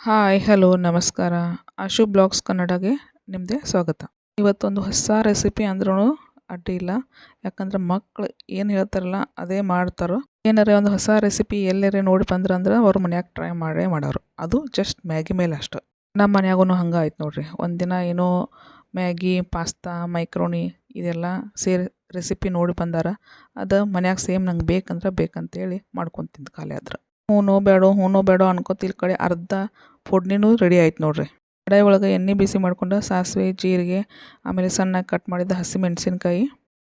Hi, hello, ನಮಸ್ಕಾರ. ಆಶು blogs ಕನ್ನಡಗೆ ನಿಮ್ಮದೇ ಸ್ವಾಗತ. ಇವತ್ತೊಂದು ಹೊಸ ರೆಸಿಪಿ ಅಂದ್ರೂ ಅಡ್ಡಿ ಇಲ್ಲ. ಯಾಕಂದ್ರೆ ಮಕ್ಕಳು ಏನು ಹೇಳ್ತಾರಲ್ಲ, ಅದೇ ಮಾಡ್ತಾರೋ. ಏನಾರೇ ಒಂದು ಹೊಸ ರೆಸಿಪಿ ಎಲ್ಲರೇ ನೋಡಿ ಬಂದ್ರಂದ್ರೆ ಅವ್ರ ಮನ್ಯಾಗ ಟ್ರೈ ಮಾಡೇ ಮಾಡೋರು. ಅದು ಜಸ್ಟ್ ಮ್ಯಾಗಿ ಮೇಲೆ ಅಷ್ಟು. ನಮ್ಮ ಮನ್ಯಾಗೂ ಹಂಗೆ ಆಯ್ತು ನೋಡ್ರಿ. ಒಂದಿನ ಏನೋ ಮ್ಯಾಗಿ, ಪಾಸ್ತಾ, ಮೈಕ್ರೋನಿ ಇದೆಲ್ಲ ಸೇರಿ ರೆಸಿಪಿ ನೋಡಿ ಬಂದಾರ. ಅದು ಮನ್ಯಾಗ ಸೇಮ್ ನಂಗೆ ಬೇಕಂದ್ರೆ ಬೇಕಂತೇಳಿ ಮಾಡ್ಕೊಂಡು ತಿಂದು ಖಾಲಿ ಆದ್ರೆ. ಹ್ಞೂ ಬೇಡೋ ಬೇಡೋ ಅನ್ಕೋತಿ ಈ ಕಡೆ ಅರ್ಧ ಫುಡ್ನಿನೂ ರೆಡಿ ಆಯ್ತು ನೋಡ್ರಿ. ಕಡಾಯಿ ಒಳಗೆ ಎಣ್ಣೆ ಬಿಸಿ ಮಾಡ್ಕೊಂಡು ಸಾಸಿವೆ, ಜೀರಿಗೆ, ಆಮೇಲೆ ಸಣ್ಣಗೆ ಕಟ್ ಮಾಡಿದ ಹಸಿಮೆಣಸಿನ್ಕಾಯಿ,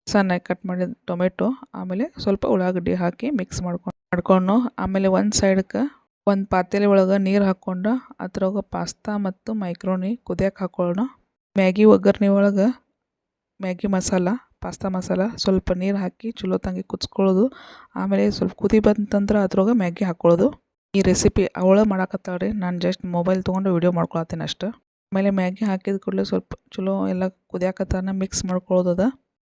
ಸಣ್ಣಗೆ ಕಟ್ ಮಾಡಿದ ಟೊಮೆಟೊ, ಆಮೇಲೆ ಸ್ವಲ್ಪ ಉಳ್ಳಾಗಡ್ಡಿ ಹಾಕಿ ಮಿಕ್ಸ್ ಮಾಡ್ಕೊಂಡು ಮಾಡ್ಕೊಂಡು ಆಮೇಲೆ ಒಂದು ಸೈಡ್ಗೆ ಒಂದು ಪಾತ್ರೆ ಒಳಗೆ ನೀರು ಹಾಕ್ಕೊಂಡು ಅದ್ರೊಳಗೆ ಪಾಸ್ತಾ ಮತ್ತು ಮೈಕ್ರೋನಿ ಕುದಿಯಕ್ಕೆ ಹಾಕೊಳ್ಳೋಣ. ಮ್ಯಾಗಿ ಒಗ್ಗರಣೆ ಒಳಗೆ ಮ್ಯಾಗಿ ಮಸಾಲ ಪಾಸ್ತಾ ಮಸಾಲ, ಸ್ವಲ್ಪ ನೀರು ಹಾಕಿ ಚಲೋ ತಂಗಿ ಕುದಿಸ್ಕೊಳ್ಳೋದು. ಆಮೇಲೆ ಸ್ವಲ್ಪ ಕುದಿ ಬಂತಂದ್ರೆ ಅದ್ರೊಳಗೆ ಮ್ಯಾಗಿ ಹಾಕ್ಕೊಳ್ಳೋದು ಈ ರೆಸಿಪಿ ಅವಳೆ ಮಾಡಾಕತ್ತಾಳ ರೀ ನಾನು ಜಸ್ಟ್ ಮೊಬೈಲ್ ತೊಗೊಂಡು ವಿಡಿಯೋ ಮಾಡ್ಕೊಳತ್ತೀನಿ ಅಷ್ಟು. ಆಮೇಲೆ ಮ್ಯಾಗಿ ಹಾಕಿದ ಕೂಡಲೇ ಸ್ವಲ್ಪ ಚಲೋ ಎಲ್ಲ ಕುದಿಯಾಕತ್ತಾನ ಮಿಕ್ಸ್ ಮಾಡ್ಕೊಳ್ಳೋದದ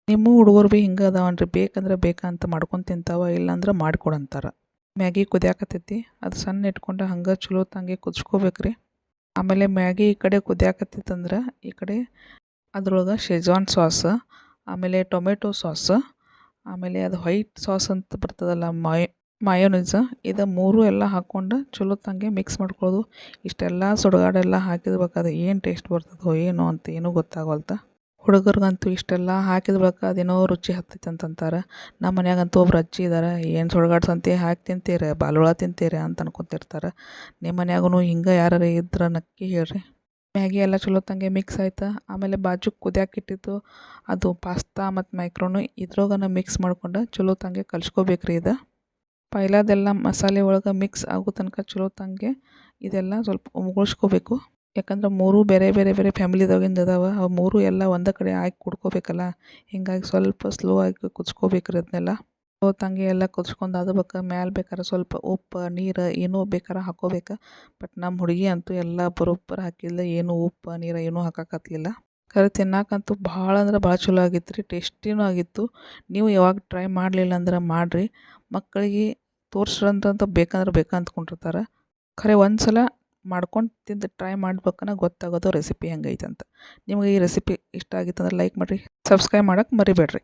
ನಿಮ್ಮ ಹುಡುಗರು ಭೀ ಹಿಂಗೆ ಅದಾವನ್ರಿ. ಬೇಕಂದ್ರೆ ಬೇಕಂತ ಮಾಡ್ಕೊಂಡು ತಿಂತಾವ, ಇಲ್ಲಾಂದ್ರೆ ಮಾಡ್ಕೊಡಂತಾರೆ ಮ್ಯಾಗಿ ಕುದಿಯಾಕತ್ತೈತಿ. ಅದು ಸಣ್ಣ ಇಟ್ಕೊಂಡು ಹಂಗೆ ಚಲೋ ತಂಗೆ ಕುದಿಸ್ಕೋಬೇಕು ರೀ ಆಮೇಲೆ ಮ್ಯಾಗಿ ಈ ಕಡೆ ಕುದಿಯಾಕತ್ತಿತ್ತಂದ್ರೆ ಈ ಕಡೆ ಅದ್ರೊಳಗೆ ಶೆಜ್ವಾನ್ ಸಾಸ್ ಆಮೇಲೆ ಟೊಮೆಟೊ ಸಾಸ್, ಆಮೇಲೆ ಅದು ವೈಟ್ ಸಾಸ್ ಅಂತ ಬರ್ತದಲ್ಲ, ಮಾಯ್ ಮಯೋನೀಸ್ ಇದು ಮೂರು ಎಲ್ಲ ಹಾಕ್ಕೊಂಡು ಚಲೋ ತಂಗೆ ಮಿಕ್ಸ್ ಮಾಡ್ಕೊಳ್ಳೋದು ಇಷ್ಟೆಲ್ಲ ಸುಡುಗಾಡೆಲ್ಲ ಹಾಕಿದ ಅದು ಏನು ಟೇಸ್ಟ್ ಬರ್ತದೋ ಏನೋ ಅಂತ ಏನೂ ಗೊತ್ತಾಗವಲ್ತ ಹುಡುಗರಿಗಂತೂ ಇಷ್ಟೆಲ್ಲ ಹಾಕಿದ ಬಳಿಕ ಅದೇನೋ ರುಚಿ ಹತ್ತೈತೆ ಅಂತಂತಾರೆ ನಮ್ಮ ಮನ್ಯಾಗಂತೂ ಒಬ್ರು ಅಜ್ಜಿ ಇದ್ದಾರೆ ಏನು ಸುಡ್ಗಾಡು ಹಾಕಿ ತಿಂತೀರಿ ಬಾಲುಳ ತಿಂತೀರಿ ಅಂತ ಅನ್ಕೊತಿರ್ತಾರೆ. ನಿಮ್ಮ ಮನ್ಯಾಗೂ ಹಿಂಗೆ ಯಾರು ಇದ್ರೆ ನಕ್ಕಿ ಹೇಳ್ರಿ. ಮ್ಯಾಗಿ ಎಲ್ಲ ಚಲೋ ತಂಗೆ ಮಿಕ್ಸ್ ಆಯ್ತು. ಆಮೇಲೆ ಬಾಜು ಕುದಿಯಾಕಿಟ್ಟಿದ್ದು ಅದು ಪಾಸ್ತಾ ಮತ್ತು ಮೈಕ್ರೋನು ಇದ್ರೊಳಗನ ಮಿಕ್ಸ್ ಮಾಡ್ಕೊಂಡು ಚಲೋ ತಂಗೆ ಕಲ್ಸ್ಕೋಬೇಕು ರೀ ಇದು. ಪೈಲಾದೆಲ್ಲ ಮಸಾಲೆ ಒಳಗೆ ಮಿಕ್ಸ್ ಆಗೋ ತನಕ ಚಲೋ ತಂಗೆ ಇದೆಲ್ಲ ಸ್ವಲ್ಪ ಮುಗುಳ್ಸ್ಕೋಬೇಕು ಯಾಕಂದ್ರೆ ಮೂರು ಬೇರೆ ಬೇರೆ ಬೇರೆ ಫ್ಯಾಮಿಲಿದಾಗಿಂದ ಅದಾವೆ. ಅವು ಮೂರು ಎಲ್ಲ ಒಂದೇ ಕಡೆ ಹಾಕಿ ಕುಡ್ಕೋಬೇಕಲ್ಲ. ಹೀಗಾಗಿ ಸ್ವಲ್ಪ ಸ್ಲೋ ಆಗಿ ಕುದಿಸ್ಕೋಬೇಕ್ರಿ ಅದನ್ನೆಲ್ಲ ಸ್ಲೋ ತಂಗಿ ಎಲ್ಲ ಕುದಿಸ್ಕೊಂಡು ಅದು ಬಕ್ಕ ಮ್ಯಾಲೆ ಬೇಕಾದ್ರೆ ಸ್ವಲ್ಪ ಉಪ್ಪು, ನೀರು ಏನೋ ಬೇಕಾರೆ ಹಾಕೋಬೇಕು. ಬಟ್ ನಮ್ಮ ಹುಡುಗಿ ಅಂತೂ ಎಲ್ಲ ಬರೋಬ್ಬರ ಹಾಕಿಲ್ಲ, ಏನು ಉಪ್ಪು, ನೀರು ಏನೂ ಹಾಕಕತ್ತಿಲ್ಲ ಖರೆ ತಿನ್ನಕ್ಕಂತೂ ಭಾಳ ಅಂದ್ರೆ ಭಾಳ ಚಲೋ ಆಗಿತ್ತು ರೀ ಟೇಸ್ಟಿನೂ ಆಗಿತ್ತು. ನೀವು ಯಾವಾಗ ಟ್ರೈ ಮಾಡಲಿಲ್ಲ ಅಂದ್ರೆ ಮಾಡಿರಿ. ಮಕ್ಕಳಿಗೆ ತೋರಿಸ್ರಂತ ಬೇಕಂದ್ರೆ ಬೇಕು ಅಂದ್ಕೊಂಡಿರ್ತಾರೆ ಖರೆ ಒಂದು ಸಲ ಮಾಡ್ಕೊಂಡು ತಿಂದು ಟ್ರೈ ಮಾಡ್ಬೇಕನ್ನ ಗೊತ್ತಾಗೋದು ರೆಸಿಪಿ ಹೆಂಗೈತೆ ಅಂತ ನಿಮಗೆ ಈ ರೆಸಿಪಿ ಇಷ್ಟ ಆಗಿತ್ತಂದ್ರೆ ಲೈಕ್ ಮಾಡಿರಿ ಸಬ್ಸ್ಕ್ರೈಬ್ ಮಾಡೋಕೆ ಮರಿಬೇಡ್ರಿ.